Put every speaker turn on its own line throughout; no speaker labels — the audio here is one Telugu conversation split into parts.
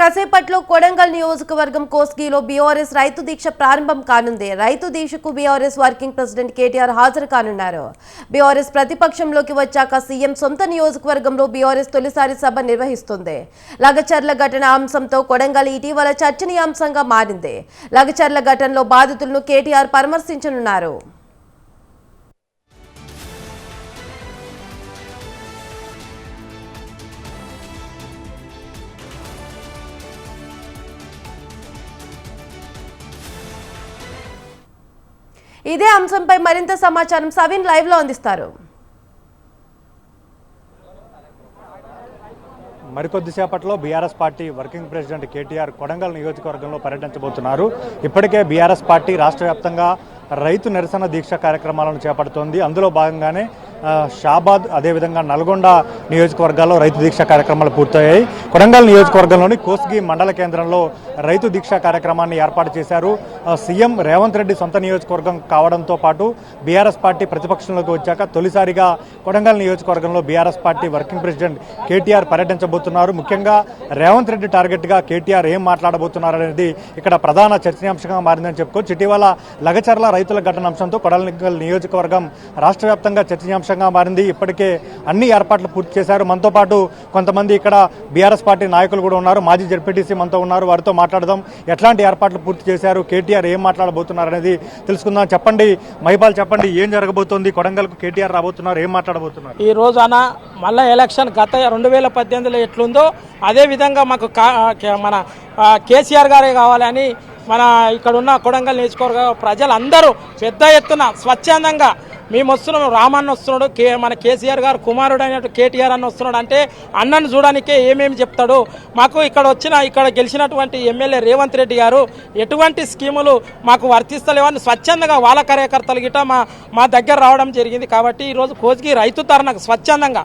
కాసేపట్లో కొడంగల్ నియోజకవర్గం కోస్గిలో బీఆర్ఎస్ రైతు దీక్ష ప్రారంభం కానుంది. రైతు దీక్షకు బీఆర్ఎస్ వర్కింగ్ ప్రెసిడెంట్ కేటీఆర్ హాజరు కానున్నారు. బీఆర్ఎస్ ప్రతిపక్షంలోకి వచ్చాక సీఎం సొంత నియోజకవర్గంలో బీఆర్ఎస్ తొలిసారి సభ నిర్వహిస్తుంది. లగచర్ల ఘటన అంశంతో కొడంగల్ ఇటీవల చర్చనీయాంశంగా మారింది. లగచర్ల ఘటనలో బాధితులను కేటీఆర్ పరామర్శించనున్నారు. ఇదే అంశంపై మరింత సమాచారం సవిన్ లైవ్లో అందిస్తారు
మరికొద్దిసేపట్లో BRS party working president KTR Kodangal నియోజకవర్గంలో పర్యటించబోతున్నారు. ఇప్పటికే బీఆర్ఎస్ పార్టీ రాష్ట్ర వ్యాప్తంగా రైతు నిరసన దీక్ష కార్యక్రమాలను చేపడుతోంది. అందులో భాగంగానే షాబాద్ అదేవిధంగా నల్గొండ నియోజకవర్గాల్లో రైతు దీక్ష కార్యక్రమాలు పూర్తయ్యాయి. కొడంగల్ నియోజకవర్గంలోని కోస్గి మండల కేంద్రంలో రైతు దీక్ష కార్యక్రమాన్ని ఏర్పాటు చేశారు. సీఎం రేవంత్ రెడ్డి సొంత నియోజకవర్గం కావడంతో పాటు బీఆర్ఎస్ పార్టీ ప్రతిపక్షంలోకి వచ్చాక తొలిసారిగా కొడంగల్ నియోజకవర్గంలో BRS party working president KTR పర్యటించబోతున్నారు. ముఖ్యంగా రేవంత్ రెడ్డి టార్గెట్గా కేటీఆర్ ఏం మాట్లాడబోతున్నారు అనేది ఇక్కడ ప్రధాన చర్చనీయాంశంగా మారిందని చెప్పుకోవచ్చు. ఇటీవల లగచర్ల రైతుల ఘటన అంశంతో కొడంగల్ నియోజకవర్గం రాష్ట్ర వ్యాప్తంగా చర్చనీయాంశంగా మారింది. ఇప్పటికే అన్ని ఏర్పాట్లు పూర్తి చేశారు. మనతో పాటు కొంతమంది ఇక్కడ బీఆర్ఎస్ పార్టీ నాయకులు కూడా ఉన్నారు. మాజీ జడ్పీటీసీ మనతో ఉన్నారు. వారితో మాట్లాడదాం. ఎట్లాంటి ఏర్పాట్లు పూర్తి చేశారు? కేటీఆర్ ఏం మాట్లాడబోతున్నారు అనేది తెలుసుకుందాం. చెప్పండి. మహిపాల్ చెప్పండి. ఏం జరగబోతోంది? కొడంగల్కు కేటీఆర్ రాబోతున్నారు. ఏం మాట్లాడబోతున్నారు?
ఈ రోజున మళ్ళా ఎలక్షన్ గత రెండు వేల పద్దెనిమిదిలో ఎట్లుందో అదే విధంగా మాకు కా- మన కేసీఆర్ గారే కావాలని మన ఇక్కడ ఉన్న కొడంగల్ నియోజకవర్గ ప్రజలందరూ పెద్ద ఎత్తున స్వచ్ఛందంగా మేము వస్తున్నాం రామన్న వస్తున్నాడు కే మన కేసీఆర్ గారు కుమారుడు అయినట్టు కేటీఆర్ అన్న వస్తున్నాడు. అంటే అన్నను చూడడానికే ఏమేమి చెప్తాడు? మాకు ఇక్కడ వచ్చిన ఇక్కడ గెలిచినటువంటి ఎమ్మెల్యే రేవంత్ రెడ్డి గారు ఎటువంటి స్కీములు మాకు వర్తిస్తలేవని స్వచ్ఛందంగా వాళ్ళ కార్యకర్తలు గిట్ట మా మా దగ్గర రావడం జరిగింది. కాబట్టి ఈరోజు కోజ్కి రైతు తరణకు స్వచ్ఛందంగా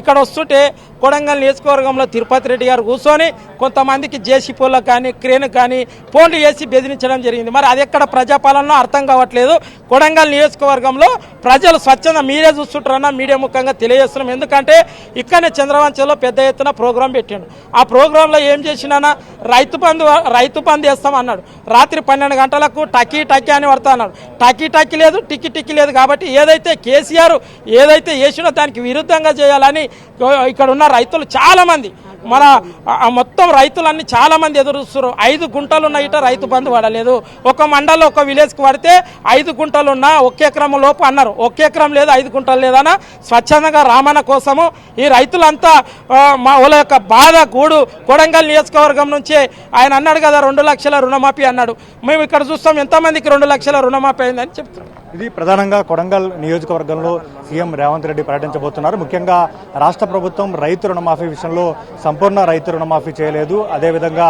ఇక్కడ వస్తుంటే కొడంగల్ నియోజకవర్గంలో తిరుపతి రెడ్డి గారు కూర్చొని కొంతమందికి జేసీపీలకు కానీ క్రేన్ కానీ ఫోన్లు వేసి బెదిరించడం జరిగింది. మరి అది ఎక్కడ ప్రజాపాలనలో అర్థం కావట్లేదు. కొడంగల్ నియోజకవర్గంలో ప్రజలు స్వచ్ఛంగా మీరే చూస్తుంటారన్న మీడియా ముఖంగా తెలియజేస్తున్నాం. ఎందుకంటే ఇక్కడనే చంద్రవంశంలో పెద్ద ఎత్తున ప్రోగ్రాం పెట్టాడు. ఆ ప్రోగ్రాంలో ఏం చేసినా రైతు బంధు రైతు బంధు వేస్తాం అన్నాడు. రాత్రి పన్నెండు గంటలకు టకీ టకీ అని పడతా అన్నాడు. టకీ టకీ లేదు టిక్కి టిక్కి లేదు కాబట్టి ఏదైతే కేసీఆర్ ఏదైతే వేసినో దానికి విరుద్ధంగా చేయాలని ఇక్కడ ఉన్న రైతులు చాలామంది మన మొత్తం రైతులన్నీ చాలా మంది ఎదురు చూస్తారు ఐదు గుంటలు ఉన్న ఇట రైతు బంధు పడలేదు ఒక మండలం ఒక విలేజ్కి పడితే ఐదు గుంటలు ఉన్న ఒక ఎకరం లోపు అన్నారు. ఒకే ఎకరం లేదు ఐదు గుంటలు లేదన్న స్వచ్ఛందంగా రామన్న కోసము ఈ రైతులంతా మా వాళ్ళ యొక్క బాధ గూడు కొడంగల్ నియోజకవర్గం నుంచే ఆయన అన్నాడు కదా రెండు లక్షల రుణమాఫీ అన్నాడు. మేము ఇక్కడ చూస్తాం ఎంతమందికి రెండు లక్షల రుణమాఫీ అయిందని చెప్తున్నాం
ఇది ప్రధానంగా కొడంగల్ నియోజకవర్గంలో సీఎం రేవంత్ రెడ్డి పర్యటించబోతున్నారు ముఖ్యంగా రాష్ట్ర ప్రభుత్వం రైతు రుణమాఫీ విషయంలో సంపూర్ణ రైతు రుణమాఫీ చేయలేదు. అదేవిధంగా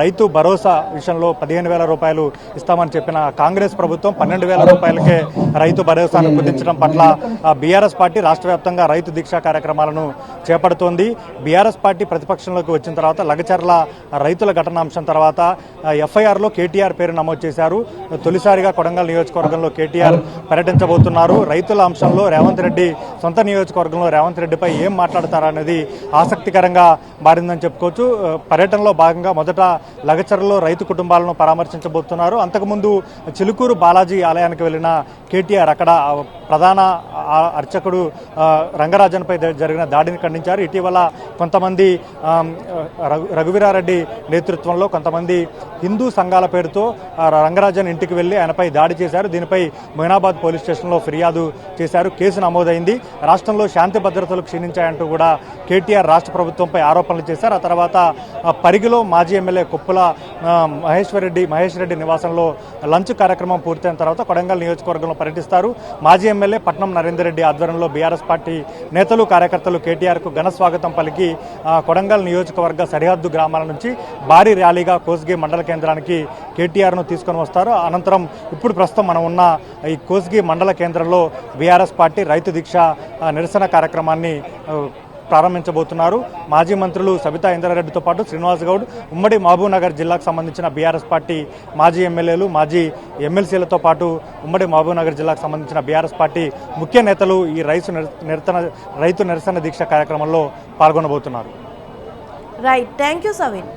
రైతు భరోసా విషయంలో పదిహేను వేల రూపాయలు ఇస్తామని చెప్పిన కాంగ్రెస్ ప్రభుత్వం పన్నెండు వేల రూపాయలకే రైతు భరోసాను కుదించడం పట్ల బీఆర్ఎస్ పార్టీ రాష్ట్ర వ్యాప్తంగా రైతు దీక్షా కార్యక్రమాలను చేపడుతోంది. బీఆర్ఎస్ పార్టీ ప్రతిపక్షంలోకి వచ్చిన తర్వాత లగచర్ల రైతుల ఘటన అంశం తర్వాత ఎఫ్ఐఆర్లో కేటీఆర్ పేరు నమోదు చేశారు. తొలిసారిగా కొడంగల్ నియోజకవర్గంలో కేటీఆర్ పర్యటించబోతున్నారు. రైతుల అంశంలో రేవంత్ రెడ్డి సొంత నియోజకవర్గంలో రేవంత్ రెడ్డిపై ఏం మాట్లాడతారనేది ఆసక్తికరంగా మారిందని చెప్పుకోవచ్చు. పర్యటనలో భాగంగా మొదట లగచర్లలో రైతు కుటుంబాలను పరామర్శించబోతున్నారు. అంతకుముందు చిలుకూరు బాలాజీ ఆలయానికి వెళ్ళిన కేటీఆర్ అక్కడ ప్రధాన అర్చకుడు రంగరాజన్పై జరిగిన దాడిని ఖండించారు. ఇటీవల కొంతమంది రఘువీరారెడ్డి నేతృత్వంలో కొంతమంది హిందూ సంఘాల పేరుతో రంగరాజన్ ఇంటికి వెళ్ళి ఆయనపై దాడి చేశారు. దీనిపై మొయినాబాద్ పోలీస్ స్టేషన్లో ఫిర్యాదు చేశారు. కేసు నమోదైంది. రాష్ట్రంలో శాంతి భద్రతలు క్షీణించాయంటూ కూడా కేటీఆర్ రాష్ట్ర ప్రభుత్వంపై ఆరోపణలు చేశారు. ఆ తర్వాత పరిగిలో మాజీ ఎమ్మెల్యే కుప్పల ఆ, మహేశ్వర్ రెడ్డి మహేష్ రెడ్డి నివాసంలో లంచ్ కార్యక్రమం పూర్తయిన తర్వాత కొడంగల్ నియోజకవర్గంలో పర్యటిస్తారు. మాజీ ఎమ్మెల్యే పట్నం నరేందర్ రెడ్డి ఆధ్వర్యంలో బీఆర్ఎస్ పార్టీ నేతలు కార్యకర్తలు కేటీఆర్కు ఘన స్వాగతం పలికి కొడంగల్ నియోజకవర్గ సరిహద్దు గ్రామాల నుంచి భారీ ర్యాలీగా కోస్గే మండల కేంద్రానికి కేటీఆర్ను తీసుకొని వస్తారు. అనంతరం ఇప్పుడు ప్రస్తుతం మనం ఉన్న ఈ ఈ కోస్గి మండల కేంద్రంలో బీఆర్ఎస్ పార్టీ రైతు దీక్ష నిరసన కార్యక్రమాన్ని ప్రారంభించబోతున్నారు. మాజీ మంత్రులు సబితా ఇంద్రారెడ్డితో పాటు శ్రీనివాస్ గౌడ్ ఉమ్మడి మహబూబ్నగర్ జిల్లాకు సంబంధించిన బీఆర్ఎస్ పార్టీ మాజీ ఎమ్మెల్యేలు మాజీ ఎమ్మెల్సీలతో పాటు ఉమ్మడి మహబూబ్నగర్ జిల్లాకు సంబంధించిన బీఆర్ఎస్ పార్టీ ముఖ్య నేతలు ఈ రైతు నిరసన రైతు నిరసన దీక్ష కార్యక్రమంలో పాల్గొనబోతున్నారు.
Right thank you Savin